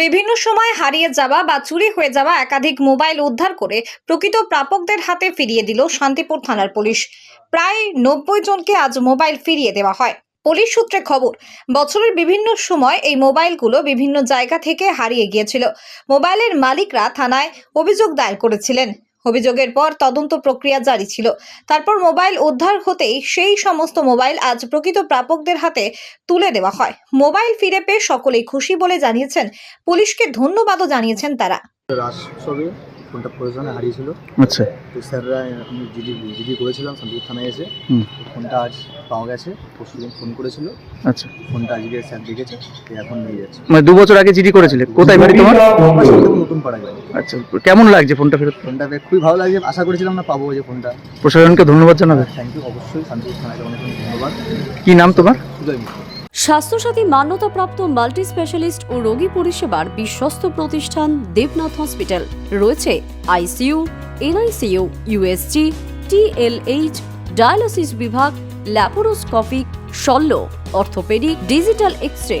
বিভিন্ন সময় হারিয়ে যাওয়া বা চুরি হয়ে যাওয়া একাধিক মোবাইল উদ্ধার করে প্রকৃত প্রাপকদের হাতে ফিরিয়ে দিল শান্তিপুর থানার পুলিশ। প্রায় নব্বই জনকে আজ মোবাইল ফিরিয়ে দেওয়া হয়। পুলিশ সূত্রে খবর, বছরের বিভিন্ন সময় এই মোবাইলগুলো বিভিন্ন জায়গা থেকে হারিয়ে গিয়েছিল। মোবাইলের মালিকরা থানায় অভিযোগ দায়ের করেছিলেন। অভিযোগের পর তদন্ত প্রক্রিয়া জারি ছিল। তারপর মোবাইল উদ্ধার হতেই সেই সমস্ত মোবাইল আজ প্রকৃত প্রাপকদের হাতে তুলে দেওয়া হয়। মোবাইল ফিরে পেয়ে সকলেই খুশি বলে জানিয়েছেন পুলিশকে ধন্যবাদও জানিয়েছেন তারা। ফোনটা প্রয়োজনে হারিয়েছিল। আচ্ছা। তো স্যাররা আমি জিডি জিডি করেছিলাম শান্তিপুর থানায় এসে। ফোনটা আজ পাওয়া গেছে পরশু দিন ফোন করেছিল। আচ্ছা। ফোনটা আজকে স্যার দেখেছে এখন নিয়ে যাচ্ছে। মানে দু বছর আগে জিডি করেছিলে। কোথায়? বাড়ি তোমার? নতুন পাড়ায় বাড়ি। আচ্ছা কেমন লাগছে ফোনটা ফেরত? ফোনটা পেয়ে খুবই ভালো লাগছে আশা করেছিলাম না পাবো যে ফোনটা। প্রশাসনকে ধন্যবাদ জানাবে থ্যাংক ইউ অবশ্যই শান্তিপুর থানাকে অনেক অনেক ধন্যবাদ। কি নাম তোমার? সুজয় মিত্র। স্বাস্থ্যসাথী মান্যতাপ্রাপ্ত মাল্টি স্পেশালিস্ট ও রোগী পরিষেবার বিশ্বস্ত প্রতিষ্ঠান দেবনাথ হসপিটাল। রয়েছে ICU NICU USG TLH dialysis বিভাগ ল্যাপারোস্কোপিক শল্য অর্থোপেডিক ডিজিটাল এক্স রে